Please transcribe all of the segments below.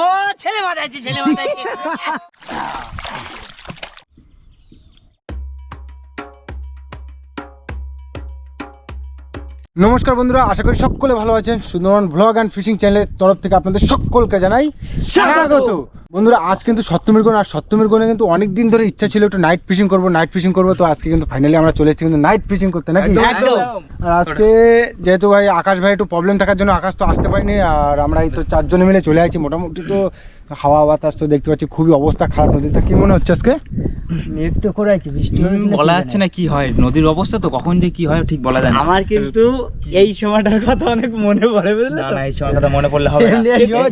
ও ছেলে বাজাইছি ছেলে বাজাইছি নমস্কার বন্ধুরা আশা করি সকলে ভালো আছেন। সুন্দরবন ব্লগ অ্যান্ড ফিশিং চ্যানেলের তরফ থেকে আপনাদের সকলকে জানাই স্বাগত। বন্ধুরা আজ কিন্তু সপ্তমীর কোণ আর সপ্তমীর কোণে কিন্তু অনেক দিন ধরে ইচ্ছা ছিল একটু নাইট ফিশিং করব নাইট ফিশিং করব তো আজকে কিন্তু ফাইনালি আমরা চলে এসেছি কিন্তু নাইট ফিশিং করতে নাকি। আর আজকে যেহেতু ভাই আকাশ ভাই একটু প্রবলেম থাকার জন্য আকাশ তো আসতে পারিনি আর আমরা এই তো চারজনে মিলে চলে আসছি মোটামুটি তো হাওয়া বাতাস তো দেখতে পাচ্ছি খুবই অবস্থা খারাপ নদীতে। কি মনে হচ্ছে আজকে? মেঘ তো করে আছে বৃষ্টি বলা যাচ্ছে না কি হয় নদীর অবস্থা তো কখন যে কি হয় ঠিক বলা যায় না। আমার কিন্তু এই সময়টার কথা অনেক মনে পড়ে বুঝলে না না এই সময়টা মনে পড়লে হবে না।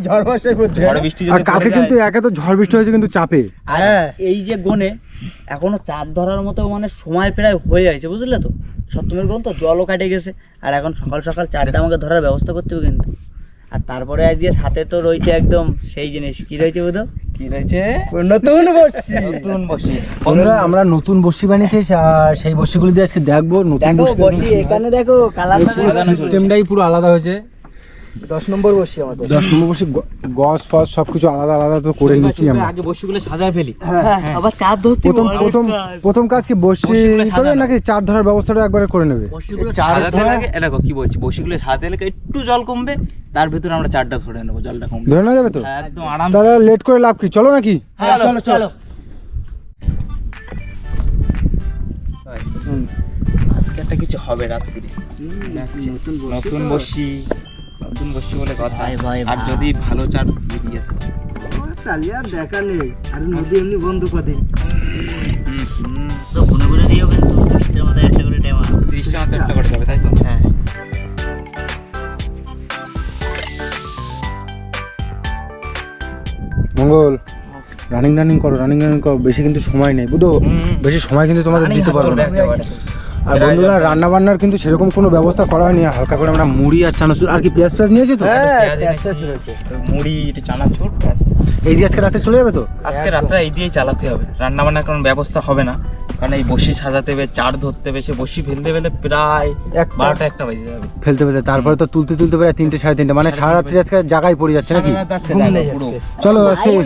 ঝড় বর্ষায় করতে ঝড় বৃষ্টি আর যদি কালকে কিন্তু একে তো ঝড় বৃষ্টি হয়েছে কিন্তু চাপে। আর এই যে গনে এখনও চাপ ধরার মতো মানে সময় প্রায় হয়ে যাচ্ছে বুঝলে তো? সপ্তমীর গন তো জলও কাটে গেছে আর এখন সকাল সকাল চারটা আমাকে ধরার ব্যবস্থা করতে হবে কিন্তু। আর তারপরে আজকে সাথে তো রয়েছে একদম সেই জিনিস। কি রয়েছে বুধ? কি রয়েছে? নতুন বসি নতুন বসি বন্ধুরা আমরা নতুন বসি বানিয়েছি আর সেই বসিগুলো দিয়ে আজকে দেখব নতুন বসি এখানে দেখো কালার সিস্টেমটাই পুরো আলাদা হয়েছে। দশ নম্বর বসি আমাদের। দশ নম্বর বসি গ- গস ফস সবকিছু আলাদা আলাদা তো করে নিচ্ছি আমরা। আগে বসিগুলো সাজায় ফেলি। হ্যাঁ, আবার চাঁদ ধরতে প্রথম প্রথম প্রথম কাজ কি বসি করে নাকি চার ধরার ব্যবস্থাটা একবারে করে নেবে? চার সাজাতে ধরা- লাগে। এ দেখো কি বলছি বসিগুলো সাজাতে লাগে একটু জল কমবে তার ভিতরে আমরা চারটা ধরে নেব জলটা কমবে। ধরে নেওয়া যাবে তো? হ্যাঁ, একদম আরাম তাহলে লেট করে লাভ কি? চলো নাকি? হ্যাঁ, চলো চলো আজকে একটা কিছু হবে রাত্রিরে। নতুন বসি। নতুন বসি বলে কথা। আর যদি ভালো চার বেরিয়ে আসে আর দেখা নেই। আর নদী এমনি বন্ধ করে। তো ফোনে করে দিও কিন্তু একটা করে টাইম একটা করে যাবে তাই তো? হ্যাঁ। মঙ্গল রানিং রানিং করো রানিং রানিং করো। বেশি কিন্তু সময় নেই বুঝো? হুম। বেশি সময় কিন্তু তোমাদের দিতে পারব না। আর বন্ধুরা রান্না বান্নার কিন্তু সেরকম কোনো ব্যবস্থা করা হয়নি। হালকা করে আমরা মুড়ি আর চানাচুর আর কি পেঁয়াজ পেঁয়াজ নিয়েছি তো? হ্যাঁ তো মুড়ি একটু চানাচুর এই দিয়ে আজকে রাতে চলে যাবে তো? আজকে রাতটা এই দিয়েই চালাতে হবে। রান্না বান্নার কোনো ব্যবস্থা হবে না। কারণ এই বসি সাজাতে হবে চার ধরতে হবে সে বসি ফেলতে ফেলতে প্রায় একটা। বারোটা একটা বেজে যাবে। ফেলতে ফেলতে তারপরে তো তুলতে তুলতে প্রায় তিনটে সাড়ে তিনটে মানে সারা রাত্রি আজকে জায়গায় পড়ে যাচ্ছে নাকি? চলো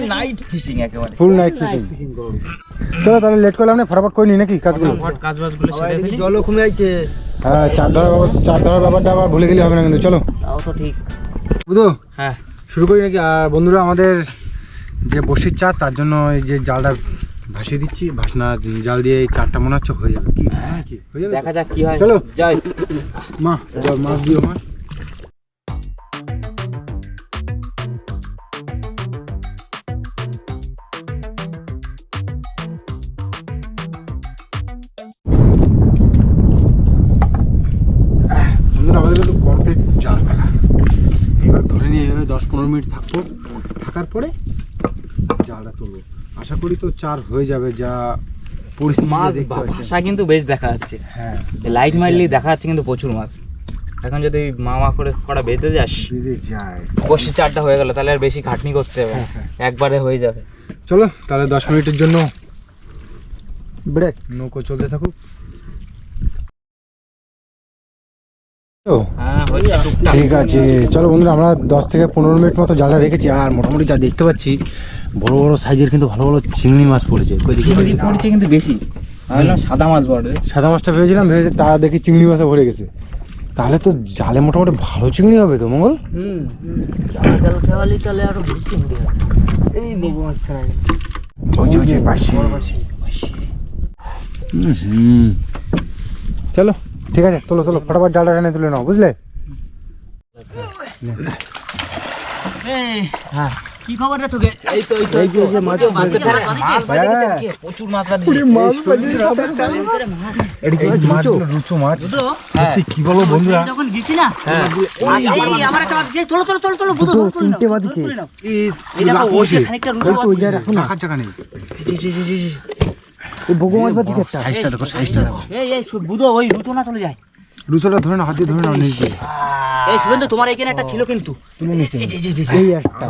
নাইট ফিশিং একেবারে। ফুল নাইট ফিশিং চলো তাহলে লেট করলাম না ফটাফট করে নি নাকি কাজগুলো? কাজ বাজগুলো সেরে ফেলি। জলও কমে যাচ্ছে। হ্যাঁ চার ধরার ব্যাপার- চার ধরার ব্যাপারটা আবার ভুলে গেলে হবে না কিন্তু চলো। তাও তো ঠিক। বুঝো হ্যাঁ। শুরু করি নাকি? আর বন্ধুরা আমাদের যে বসির চার তার জন্য এই যে জালটা ভাসিয়ে দিচ্ছি ভাসনা জাল দিয়ে এই চারটা মনে হচ্ছে হয়ে যাবে। কি হ্যাঁ, কি? হয়ে যাবে দেখা যাক কি হয়। চলো। যাই মা মাছ দিও মা। বন্ধুরা আমাদের কমপ্লিট জাল ফেলা এবার ধরে নিয়ে দশ পনেরো মিনিট থাকব। থাকার পরে আশা করি তো চার হয়ে যাবে যা মাছ ভাষা কিন্তু বেশ দেখা যাচ্ছে। হ্যাঁ লাইট মারলেই দেখা যাচ্ছে কিন্তু প্রচুর মাছ। এখন যদি মামা করে করা বেঁধে যাস যায়। বসে চারটা হয়ে গেল তাহলে আর বেশি খাটনি করতে হবে একবারে হয়ে যাবে। চলো তাহলে দশ মিনিটের জন্য ব্রেক নৌকো চলতে থাকুক। তো, হ্যাঁ টুকটাক ঠিক আছে চলো বন্ধুরা আমরা দশ থেকে পনেরো মিনিট মতো জালটা রেখেছি আর মোটামুটি যা দেখতে পাচ্ছি বড় বড় সাইজের কিন্তু ভালো ভালো চিংড়ি মাছ পড়েছে। কই দেখি চিংড়ি পড়েছে কিন্তু বেশি। আমি ভাবলাম সাদা মাছ বড় রে। সাদা মাছটা ভেবেছিলাম ভেবেছি তা দেখি চিংড়ি মাছে ভরে গেছে। তাহলে তো জালে মোটামুটি ভালো চিংড়ি হবে তো মঙ্গল? চলো ঠিক আছে তোলো তোলো ফটাফট জালটা এনে তুলে নাও বুঝলে? কি খবর রে তোকে এই তো এই তো এই যে মাছ মাছ পড়েছে। বাঁধে গেছে হ্যাঁ। নাকি? প্রচুর মাছ বাঁধে গেছে। মাছ এটা কি মাছগুলো রুচো মাছ হ্যাঁ কি বলব বন্ধুরা যখন গেছি না হ্যাঁ এই আমার একটা বাদ ওই ওই রাখো না জায়গা নেই বগু মাছ একটা সাইজটা দেখো সাইজটা দেখো এই এই বুধো ওই না চলে যায় রুচোটা ধরে না হাত দিয়ে ধরে না নিচ এই শুভেন্দু তোমার এখানে একটা ছিল কিন্তু। এই যে, যে। এই একটা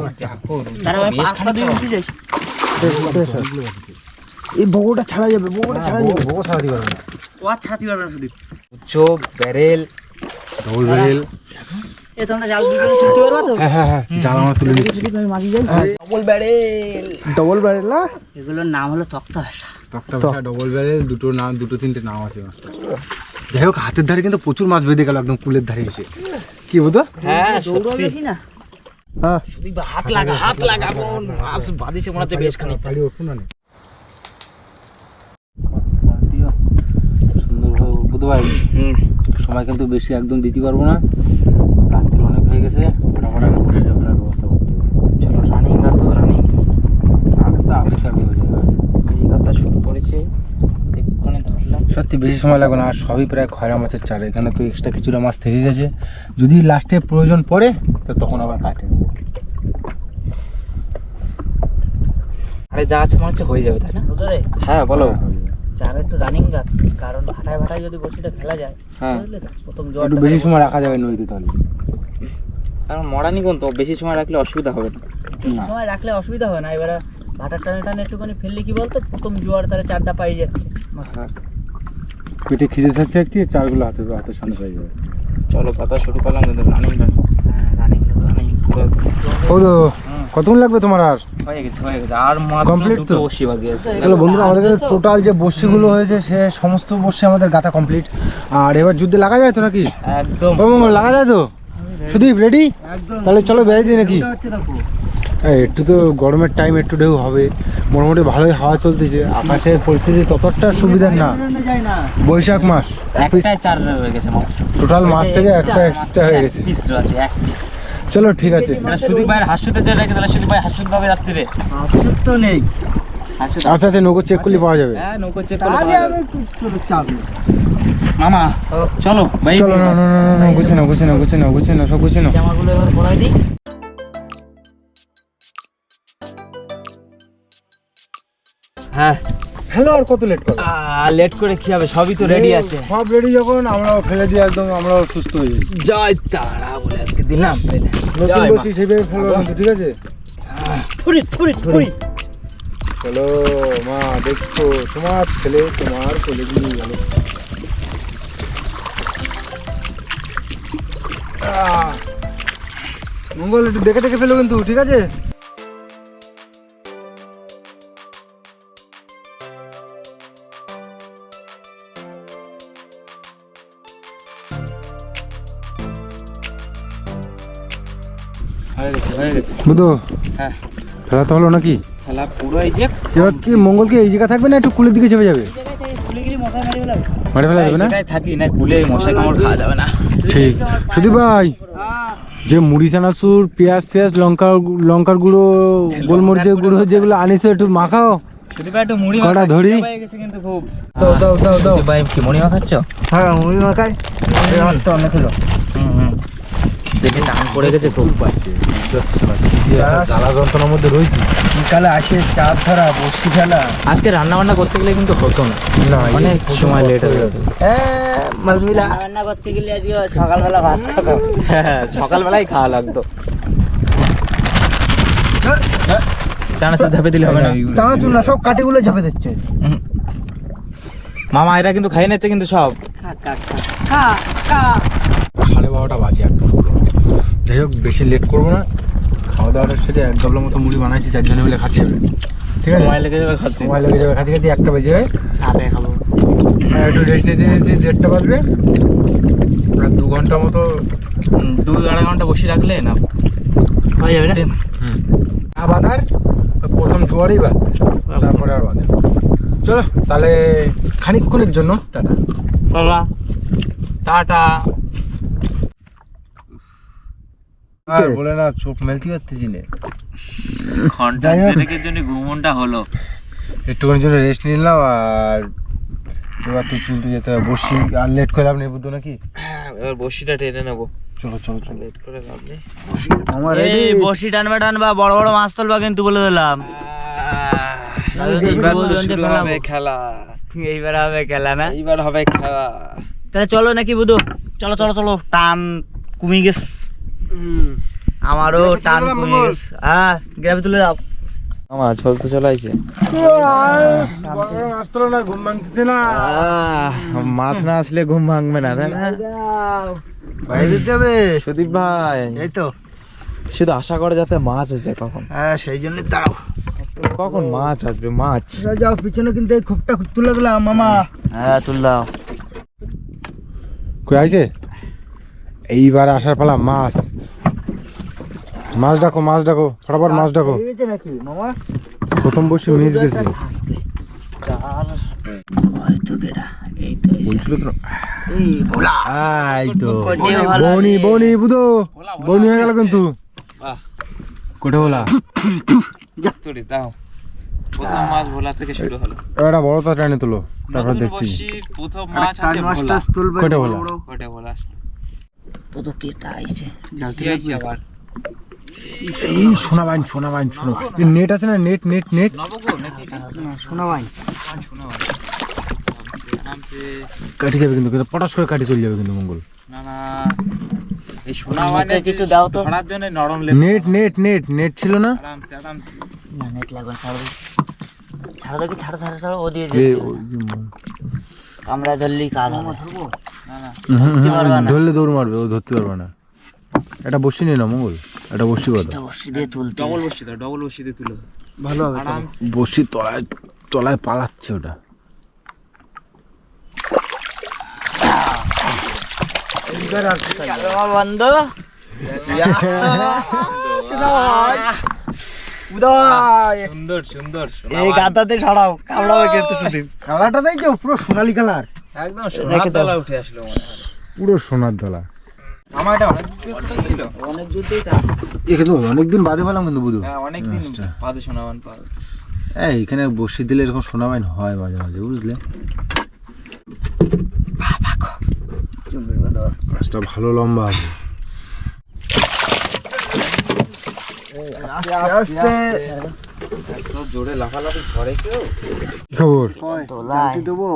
তার আমি পাঁচ পা দিয়ে উঠে যাই এই বগুটা ছাড়া যাবে বগুটা ছাড়া যাবে। বগু পারবে না। ও আর ছাড়াতে পারবে না সুদীপ। চোখ ব্যারেল। ডবল বেরেল এ তোমরা জাল দুজনে তুলতে পারবা তো? হ্যাঁ হ্যাঁ হ্যাঁ জাল আমরা তুলে দিচ্ছি। আমি মাগি যাই। Double barrel. ডবল ব্যারেল না? এগুলোর নাম হলো তক্তা ভাষা। তক্তা ভাষা ডবল ব্যারেল দুটো নাম দুটো তিনটে নাম আছে মাছটা যাই হোক হাতের ধারে কিন্তু প্রচুর মাছ বেঁধে গেল একদম কুলের ধারে এসে। কি বলতো? হ্যাঁ না। হ্যাঁ। হাত লাগা হাত লাগা মাছ বাদিছে মনে হচ্ছে বেশ খানিক ভাই সময় কিন্তু বেশি একদম দিতে পারব না। রাত্রি অনেক হয়ে গেছে। ফটাফট আগে বসে যাওয়ার ব্যবস্থা করতে হবে চলো রানিং গা তো রানিং আগে তো আগে কাবি হয়ে যাবে এই কথা শুরু করেছে এক্ষুনি ধরলাম সত্যি বেশি সময় লাগবে না আর সবই প্রায় খয়রা মাছের চার। এখানে তো এক্সট্রা কিছুটা মাছ থেকে গেছে। যদি লাস্টে প্রয়োজন পড়ে তো তখন আবার কাটে। আরে যা আছে মনে হচ্ছে হয়ে যাবে তাই না? হ্যাঁ বলো। চার একটু রানিং গাছ কারণ ভাটায় ভাটায় যদি বসিটা ফেলা যায় হ্যাঁ। বুঝলে তো প্রথম একটু বেশি সময় রাখা যাবে নদীতে তাহলে। কারণ মরানি কোন তো? বেশি সময় রাখলে অসুবিধা হবে না। বেশি সময় রাখলে অসুবিধা হয় না এবারে ভাটার টানে টানে একটুখানি ফেললে কি বলতো? প্রথম জোয়ার তাহলে চারটা পাই যাচ্ছে। হ্যাঁ। পেটে খিদে থাকতে থাকতে চারগুলো হাতে হাতের সামনে পেয়ে যাবে। চলো কথা শুরু করলাম কিন্তু রানিং রানিং হ্যাঁ রানিং রানিং ও তো কতক্ষণ লাগবে তোমার আর? হয়ে গেছে হয়ে গেছে। আর মাত্র তো? বসি বাকি আছে। তাহলে বন্ধুরা আমাদের টোটাল যে হয়েছে সে সমস্ত আমাদের গাথা কমপ্লিট আর এবার যুদ্ধে লাগা যায় তো নাকি? একদম। লাগা যায় তো? সুদীপ রেডি তাহলে চলো বেড়ে দিই নাকি? একটু তো গরমের টাইম একটু ঢেউ হবে। মোটামুটি ভালোই হাওয়া চলতেছে। আকাশের পরিস্থিতি ততটা সুবিধার না। বৈশাখ মাস। একটাই চার হয়ে গেছে টোটাল মাস থেকে একটা এক্সট্রা হয়ে গেছে। চলো ঠিক আছে। তাহলে সুদীপ ভাইয়ের হাসুতে যে তাহলে সুদীপ ভাই হাসুত পাবে রাত্রিরে। অসুখ তো নেই। আচ্ছা আচ্ছা নৌকো চেক করলে পাওয়া যাবে। হ্যাঁ নৌকো চেক মামা চলো ভাই। চলো না না না না, না গুছে না গুছে না সব গুছে না জামাগুলো এবার পরাই দিই। হ্যাঁ। হ্যালো আর কত লেট করো লেট করে কি হবে? সবই তো রেডি আছে। সব রেডি যখন আমরাও ফেলে দিয়ে একদম আমরাও সুস্থ হয়ে যাই জয় তারা বলে আজকে দিলাম। নতুন বসি সেভাবে কিন্তু ঠিক আছে? থুরি থুরি থুরি চলো মা দেখছ? তোমার ছেলে তোমার ছেলে দিয়ে গেল। মঙ্গল একটু দেখে দেখে ফেলো কিন্তু ঠিক আছে? বুধু? হ্যাঁ। ফেলা তো হলো নাকি? খেলা পুরো এই যে এবার কি মঙ্গল কি এই জায়গা থাকবে না একটু কুলের দিকে চেপে যাবে? খুলে মারি ফেলা যাবে না? থাকি না কুলে মশা কামড় খাওয়া যাবে না। ঠিক। সুদীপ ভাই যে মুড়ি চানাচুর পেঁয়াজ পেঁয়াজ লঙ্কা লঙ্কার গুঁড়ো গোলমরিচের গুঁড়ো যেগুলো আনিছে একটু মাখাও। কটা ধরি? দাও দাও দাও দাও ভাই কি মুড়ি মাখাচ্ছ? হ্যাঁ মুড়ি মাখাই। তো অনেক হলো। দেখে টান পড়ে গেছে খুব। পাচ্ছে জ্বালা যন্ত্রণার মধ্যে রয়েছি। বিকালে আসে চার ধরা বসি ফেলা আজকে রান্না বান্না করতে গেলে কিন্তু হতো না। অনেক সময় লেট হয়ে যেত রান্না করতে গেলে আজকে সকালবেলা ভাত খাব। হ্যাঁ সকালবেলায় খাওয়া লাগতো। চানাচুর ঝাপে দিলে হবে না। চানাচুর না সব কাটিগুলো ঝাপে দিচ্ছে। মামা এরা কিন্তু খাই নিচ্ছে কিন্তু সব। খা খা খা খা। সাড়ে বারোটা বাজে একদম। যাই হোক বেশি লেট করব না। খাওয়া দাওয়াটা সেরে এক গাবলার মতো মুড়ি বানাইছি চারজনে মিলে খাতে যাবে ঠিক আছে? সময় লেগে যাবে খাচ্ছি। সময় লেগে যাবে খাতে খাতে একটা বেজে যাবে চাপে খাব। একটু রেস্ট নিতে নিতে দেড়টা বাজবে। আর দু ঘণ্টা মতো দু আড়াই ঘণ্টা বসে রাখলে না হয়ে যাবে না? না বাঁধার প্রথম জোয়ারই বাদ তারপরে আর বাঁধে চলো তাহলে খানিকক্ষণের জন্য টাটা। টাটা আর বলে না চোখ মেলতে পারতেছি না। ঘণ্টা দেড়েকের জন্য ঘুমনটা হলো। একটুখানির জন্য রেস্ট নিলাম আর এবার তো তুলতে যেতে হবে। বসি আর লেট করে লাভ নেই বুদ্ধ নাকি? হ্যাঁ, এবার বসিটা টেনে নেব। চলো চলো চলো। লেট করে লাভ নেই। আমার এই বসি টানবা টানবা বড় বড় মাছ তুলবা কিন্তু বলে দিলাম। এইবার তো শুরু হবে খেলা। এইবার হবে খেলা না? এইবার হবে খেলা। তাহলে চলো নাকি বুধু চলো চলো চলো। টান কমে গেছে। আমারও টান হ্যাঁ গ্রামে তুলে দাও। আমার ছল তো চলাইছে মাছ না ঘুম ভাঙতেছে না। মাছ না আসলে ঘুম ভাঙবে না তাই না? বাইরে দিতে হবে। সুদীপ ভাই। এই তো। শুধু আশা করে যাতে মাছ আছে কখন। হ্যাঁ সেই জন্য দাঁড়াও। কখন মাছ আসবে? মাছ। যাও পিছনে কিন্তু এই খোপটা তুলে দিলাম মামা। হ্যাঁ তুললাম কই আইছে? এইবার আসার পালা মাছ। মাছ ডাকো মাছ ডাকো ফটাফট মাছ ডাকো। প্রথম বসে মিস গেছে। বলছিল তো এই তো। বনি বনি বুধো বনি হয়ে গেল কিন্তু। কোটে বলা দাও। প্রথম মাছ ভোলা থেকে শুরু হলো। এবার বড় তো টানে তুলো। তারপর দেখছি। প্রথম মাছ আছে ভোলা। টাছ তুলবে কোটে বড় ভোলা? বড়। ওটা ভোলা। তো তো কেটা আইছে। আবার? এই সোনা বাইন সোনা বাইন সোনা নেট আছে না নেট নেট নেট? শোনা শোনা। আরামসে কাটি যাবে কিন্তু কিন্তু পটাশ করে কাটি চলে যাবে কিন্তু মঙ্গল না না এই সোনা কিছু দাও তো ধরার জন্য নরম লেবু নেট নেট নেট নেট ছিল না আরামসে আরামসে না নেট লাগবে ছাড়ো। ছাড়ো দেখি ছাড়ো ছাড়ো ছাড়ো ও দিয়ে ওই আমরা ধরলেই কাজ হবে না না। ধরলে দৌড় মারবে ও ধরতে পারবে না এটা বসি নি না মঙ্গল। এটা বসি কথা বসি দিয়ে তুলতে। ডবল বসি দাও ডবল বসি দিয়ে তুলো। ভালো হবে বসি তলায় তলায় পালাচ্ছে ওটা। বন্ধ। সুন্দর সুন্দর এই গাতাতে ছাড়াও কামড়াবে কিন্তু শুধু। কালারটা দেখছ পুরো সোনালি কালার একদম সোনার তলা উঠে আসলো পুরো সোনার দলা। আমার এটা অনেক দিন ছিল। অনেক দূর দিয়ে এ অনেকদিন বাদে পেলাম কিন্তু বুধু। হ্যাঁ অনেক আচ্ছা। বাদে শোনাবান পাবে এই এখানে বসি দিলে এরকম শোনাবাইন হয় মাঝে মাঝে বুঝলে? মাছটা ভালো লম্বা। আছে জোরে লাফালাফি করে কেউ? কি খবর? দোলা দেবো?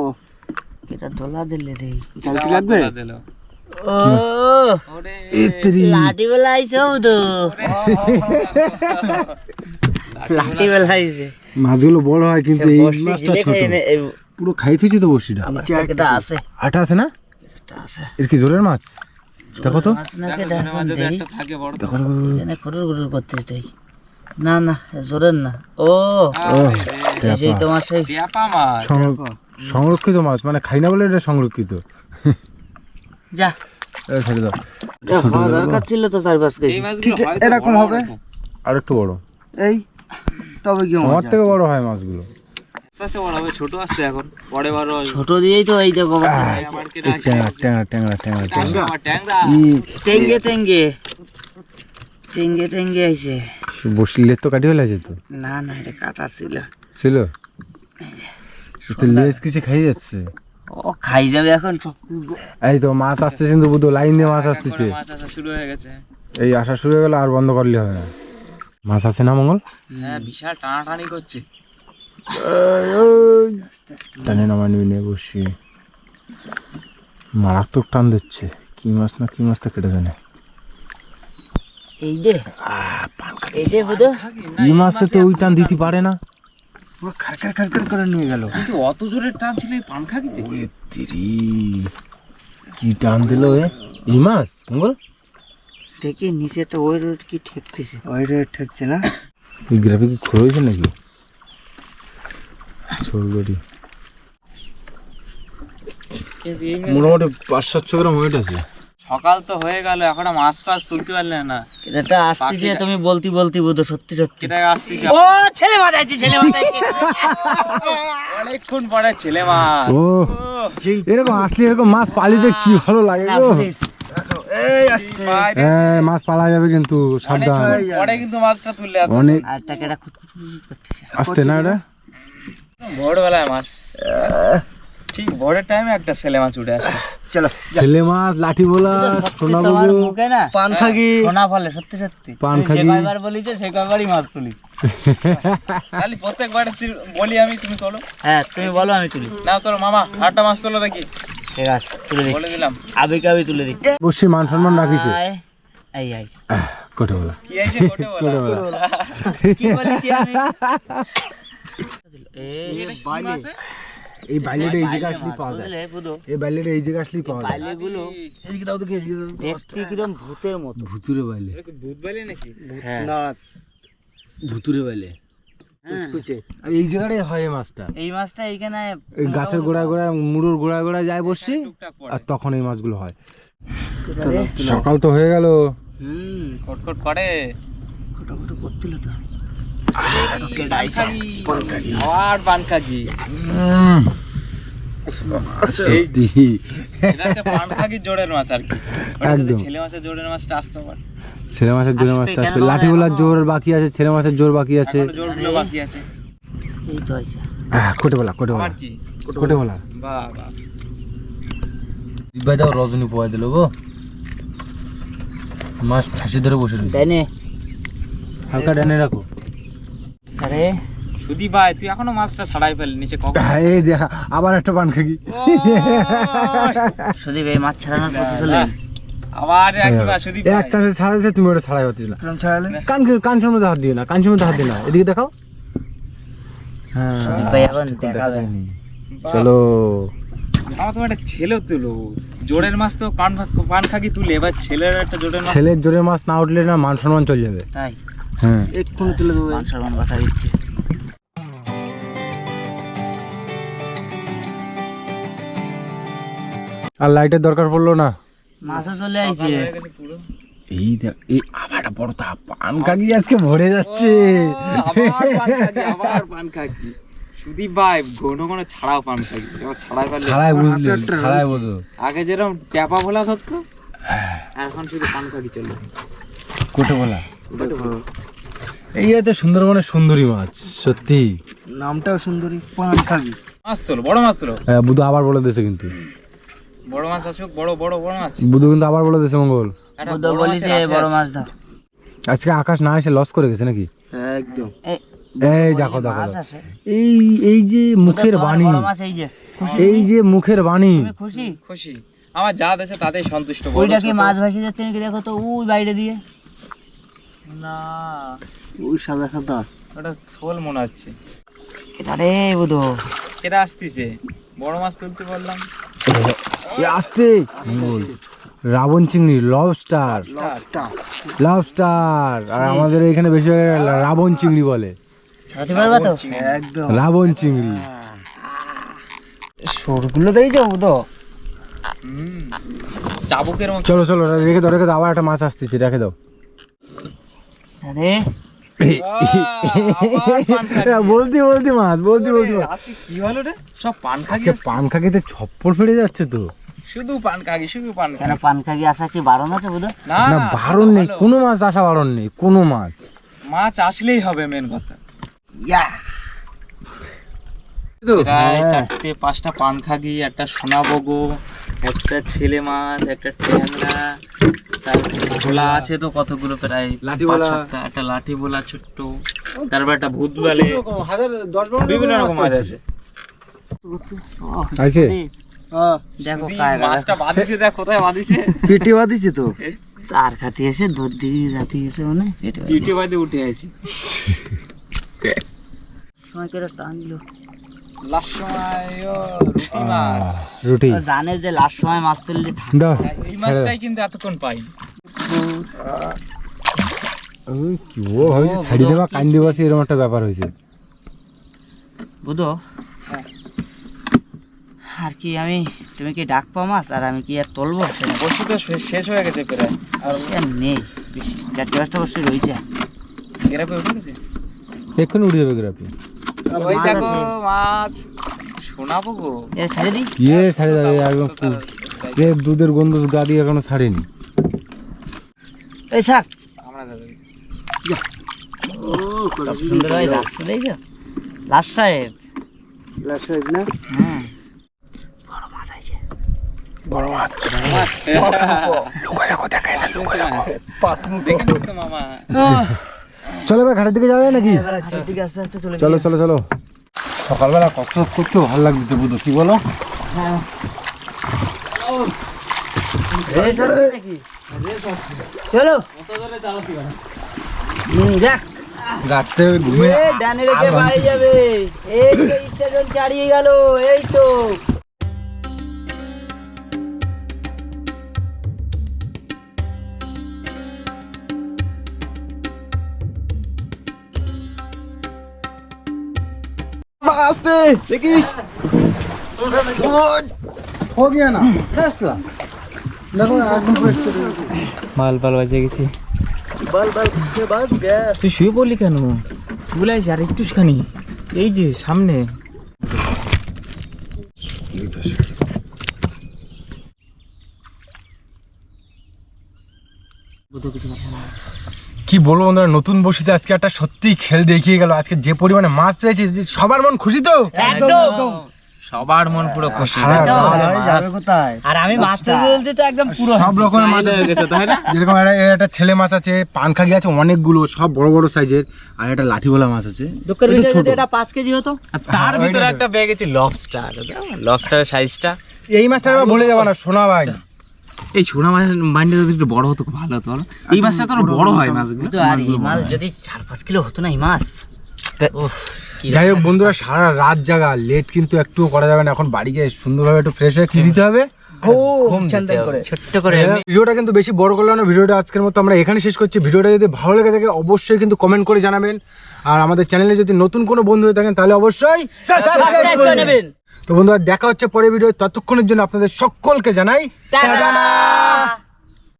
এটা দোলা দিলে দেই। জালতি লাগবে? ও লাঠি তো। মাছগুলো বড় হয় কিন্তু এই মাছটা ছোট। পুরো খাইতেছি তো বসিটা একটা আছে। আটা আছে না? আছে। এর কি জোরের মাছ? দেখো তো। না না জোরের না। ও সেই। তোমার সেই মাছ। সংরক্ষিত মাছ মানে খাই না বলে এটা সংরক্ষিত। যা। ছেড়ে দাও। দরকার ছিল তো চার পাঁচ কেজি। এরকম হবে? এরকম। আর একটু বড়। এই তবে কি আমার থেকে বড় হয় মাছগুলো। আস্তে আস্তে বড় হবে ছোট আসছে এখন। বড় বড় ছোট দিয়েই তো এই দেখো ট্যাংরা আইছে। বসলে তো কাটি ফেলা যেত না না এটা কাটা ছিল। ছিল? তো লেজ কিছু খাই যাচ্ছে। ও খাই যাবে এখন এই তো মাছ আসছে কিন্তু বুধ লাইন দিয়ে মাছ আসতেছে। মাছ আসা শুরু হয়ে গেছে। এই আসা শুরু হয়ে গেলে আর বন্ধ করলে হবে না। মাছ আছে না মঙ্গল? হ্যাঁ বিশাল টানাটানি করছে। টানে নামা নিবি নিয়ে বসি মারাত্মক টান দিচ্ছে। কি মাছ না কি মাছটা কেটে জানে। এই দে এই বুধ। এই মাছে তো ওই টান দিতে পারে না। খারখার খারখার করে নিয়ে গেল। কিন্তু অত জোরে টান ছিল এই পান খাকিতে ওয়ে তিরি কি টান দিল এ? এই মাছ মঙ্গল? দেখি নিচেটা ওই রোড কি ঠেকতেছে। ওই রোড ঠেকছে না? এই গ্রাফে কি খোলা হয়েছে নাকি? মাছ- মোটামুটি পাঁচ সাতশো গ্রাম ওয়েট আছে। সকাল তো হয়ে গেল এখনও মাছ ফাছ তুলতে পারলে না। এটা আসতেছে তুমি বলতি বলতি বুধ সত্যি সত্যি। কেটে আসতেছে ও ছেলে মাছ আছে ছেলে মাছ আছে অনেকক্ষণ পরে ছেলে মাছ। ও এরকম আসলে এরকম মাছ পালিতে কি ভালো লাগে গো। হ্যাঁ মাছ পালা যাবে কিন্তু সাবধান। পরে কিন্তু মাছটা তুললে অনেক আর খুঁটখুট করতেছে। আসতে না এটা? ভোরবেলায় মাছ। ঠিক ভোরের টাইমে একটা ছেলে মাছ উঠে আসে। ছেলে মাছ লাঠি বোলা সোনা তোমার বাবু। মুখে না? পান খাগি। সোনা ফলে সত্যি সত্যি। পান খাগি। কয়বার বলিছে সে কয়বারই মাছ তুলি। খালি প্রত্যেকবার বলি আমি তুমি তোলো। হ্যাঁ তুমি বলো আমি তুলি। না তোলো মামা আটটা মাছ তোলো দেখি। ঠিক আছে তুলে বলে দিলাম। আবি কাবি তুলে দিচ্ছি। বসে মান সম্মান রাখিছে। এই কোটে বলা কি কোটে বলা কি বলেছি আমি? এই বাইলেটা এই জায়গায় আসলেই পাওয়া যায়। এই বাইলেটা এই জায়গায় আসলেই পাওয়া যায়। বাইলেগুলো এদিকে দাও দেখি। দেখতে ভূতের মতো। ভুতুরে বাইলে ভূত বালি নাকি? হ্যাঁ। ভুতুরে বাইলে কুচকুচে। আর এই জায়গাটাই হয় এই মাছটা। এই মাছটা এইখানে গাছের গোড়ায় গোড়ায় মুড়োর গোড়ায় গোড়ায় যায় বসি আর তখন এই মাছগুলো হয়। সকাল তো হয়ে গেল। হুম খটখট করে। ফটোফটো করছিল তো। ছেলে মাছের জোড়ের মাছটা আসতে পারে ছেলে মাছের জোর আসবে, লাঠি বলার জোর বাকি আছে ছেলে মাছের জোর বাকি আছে। কোটে বলা কোটে বলা। কোটে বলা। দাও রজনী পোয়া দিল গো। মাছ ঠাসি ধরে বসে রয়েছে হালকা ডানে রাখো। আরে। সুদি ভাই তুই এখনও মাছটা ছাড়াই ফেলি নিচে কখন হ্যাঁ, এই দেখা আবার একটা পান খাকি সুদীপ এই মাছ ছাড়ানোর প্রসেস হলে। আবার একবার সুদীপ এক চান্সে ছাড়াইছে তুমি ওটা ছাড়াই হচ্ছিল কান কানসের মধ্যে হাত দিও না মধ্যে হাত দিও না। এদিকে দেখাও। হ্যাঁ। সুদীপ ভাই এখন দেখাবে। চলো। আমার তোমার একটা ছেলে তুলো। জোড়ের মাছ তো পান পান খাকি তুলে এবার ছেলের একটা জোড়ের মাছ ছেলের জোরে মাছ না উঠলে না মান সম্মান চলে যাবে। তাই? হ্যাঁ এক্ষুনি তুলে দেবো। সম্মান কথা দিচ্ছে। আর লাইটের দরকার পড়ল না? মাছও চলে আইছে। হয়ে এই দেখ এই আবার বড় তা পান খাকি আজকে ভরে যাচ্ছে। আবার পান সুদীপ ভাই ঘন ঘন ছাড়াও পান খাকি এবার ছাড়াই পারলে ছাড়াই বুঝলি ছাড়াই বুঝো। আগে যেরকম ট্যাপা ভোলা ধরতো এখন শুধু পান খাকি চলে। কোটে বলা এই হচ্ছে সুন্দরবনের সুন্দরী মাছ সত্যি। নামটাও সুন্দরী পান খাবি মাছ তোলো বড় মাছ তোলো। হ্যাঁ, বুধু আবার বলে দিয়েছে কিন্তু। বড় মাছ আসুক বড় বড় বড় মাছ। বুধু কিন্তু আবার বলে দিয়েছে মঙ্গল। বলিছে মাছের আশা বড় মাছ দাও। আজকে আকাশ না এসে লস করে গেছে নাকি? একদম। এই দেখো দেখো। আছে। এই এই যে মুখের বাণী। এই যে এই যে মুখের বাণী। খুশি? খুশি। আমার যা দেশে তাতেই সন্তুষ্ট। ওইটা কি মাছ ভাসি যাচ্ছে নাকি? দেখো তো ওই বাইরে দিয়ে। না। ওই সাদা সাদা। ওটা শোল মনে হচ্ছে। এটা রে বুধো? এটা আসতেছে? বড় মাছ তুলতে বললাম। এ আসতে। রাবণ চিংড়ি লবস্টার লবস্টার আর আমাদের এখানে বেশি রাবণ চিংড়ি বলে। ছাড়াতে পারবা তো? একদম। রাবণ চিংড়ি। সরগুলো দেখেছ বুধো। হুম। চাবুকের চলো চলো রেখে দাও রেখে দাও আবার একটা মাছ আসতেছে রেখে দাও। আরে। বলতি বলতি মাছ বলতি বলতি কি হলো রে? সব পান আজকে পান খাকিতে ছপ্পর ফেটে যাচ্ছে তো। শুধু পান খাকি শুধু পান কেন পান খাবি আসা কি বারণ আছে বুধো না না বারণ নেই। কোনো মাছ আসা বারণ নেই কোনো মাছ। মাছ আসলেই হবে মেন কথা। ইয়া। প্রায় চারটে পাঁচটা পান খাগি একটা সোনা বগো একটা ছেলে মাছ একটা ট্যাংরা তারপর ভোলা আছে তো কতগুলো প্রায় লাঠি ভোলা। একটা লাঠি ভোলা ছোট্ট তারপর একটা ভূত বালে বিভিন্ন রকম মাছ আছে। আছে? দেখো মাছটা বাঁধিছে দেখ কোথায় বাঁধিছে? পেটে বাঁধিছে তো? চার খাতি এসে দুধ দিয়ে রাতি গেছে মানে পেটে পিঠে বাঁধে উঠে আছি। সময় কেটে টানলো লাস্ট সময় রুটি মাছ। রুটি। জানে যে লাস্ট সময় মাছ তুললে দাও এই মাছটাই কিন্তু এতক্ষণ পাই ওই কি ও ভাবছি ছাড়ি দেবা কান্দি বাসি এরকম একটা ব্যাপার হয়েছে। বুধো? আর কি আমি তুমি কি ডাক পাও মাছ? আর আমি কি আর তুলবো? তো শেষ হয়ে গেছে প্রায়। আর নেই বেশি চারটে পাঁচটা বসে রয়েছে। গ্রাপে উঠে গেছে? এক্ষুনি উঠে যাবে গ্রাফি। ওই দেখো মাছ। শোনাবো গো। এ ছেড়ে দিই ইয়ে ছাড়ি দাও একদম এ দুধের গন্ধ গা দিয়ে এখনও ছাড়েনি। এই স্যার আমরা ধরে গেছি। কত সুন্দর হয় রাস্তা দেখছ? লাস্ট সাহেব। লাস্ট সাহেব না? হ্যাঁ। বড় মাছ আছে। দেখে মামা। চলো এবার ঘাটের দিকে যাওয়া যায় নাকি? আস্তে চলে চলো চলো সকালবেলা কসরত করতেও ভালো লাগছে বুধ কি বলো? নাকি চলো। হুম, যাক। রাত্রে ঘুমে ডানে রেখে পায়ে যাবে। এই তো স্টেশন ছাড়িয়ে গেল এই তো। আসতে দেখিস हो गया ना फैसला देखो एकदम पूरा स्टेट মাল পাল বাজে গেছি বল বল के बाद गया তুই শুয়ে পড়লি কেন চলে আসি আর একটুখানি এই যে সামনে কি বলব বন্ধুরা নতুন বসিতে আজকে একটা সত্যি খেল দেখিয়ে গেল। আজকে যে পরিমাণে মাছ পেয়েছি সবার মন খুশি তো? একদম। সবার মন পুরো খুশি। যাবে কোথায়? আর আমি মাছ তুলতে তুলতে তো একদম পুরো সব রকমের মাছ হয়ে গেছে তাই না? যেরকম একটা এর একটা ছেলে মাছ আছে পানখাগি আছে অনেকগুলো সব বড় বড় সাইজের আর একটা লাঠিওয়ালা মাছ আছে। দুঃখের ছোট। এটা পাঁচ কেজি হতো? আর তার হ্যাঁ, ভিতরে একটা ব্যাগ আছে লবস্টার লবস্টারের সাইজটা এই মাছটা বলে যাব না সোনা ভাই। এই সোনা মাছ মাইন্ডে যদি একটু বড় হতো খুব ভালো হতো। এই মাছটা তো আরও বড় হয় মাছগুলো তো আর এই মাছ যদি চার পাঁচ কিলো হতো না এই মাছ যাই হোক বন্ধুরা সারা রাত জাগা লেট কিন্তু একটুও করা যাবে না। এখন বাড়ি গিয়ে সুন্দরভাবে একটু ফ্রেশ হয়ে খেয়ে দিতে হবে। ঘুম দিতে হবে। ভিডিওটা কিন্তু বেশি বড় করলাম না ভিডিওটা আজকের মতো আমরা এখানে শেষ করছি। ভিডিওটা যদি ভালো লেগে থাকে অবশ্যই কিন্তু কমেন্ট করে জানাবেন। আর আমাদের চ্যানেলে যদি নতুন কোনো বন্ধু হয়ে থাকেন তাহলে অবশ্যই সাবস্ক্রাইব করে নেবেন। তো বন্ধুরা দেখা হচ্ছে পরে ভিডিও ততক্ষণের জন্য আপনাদের সকলকে জানাই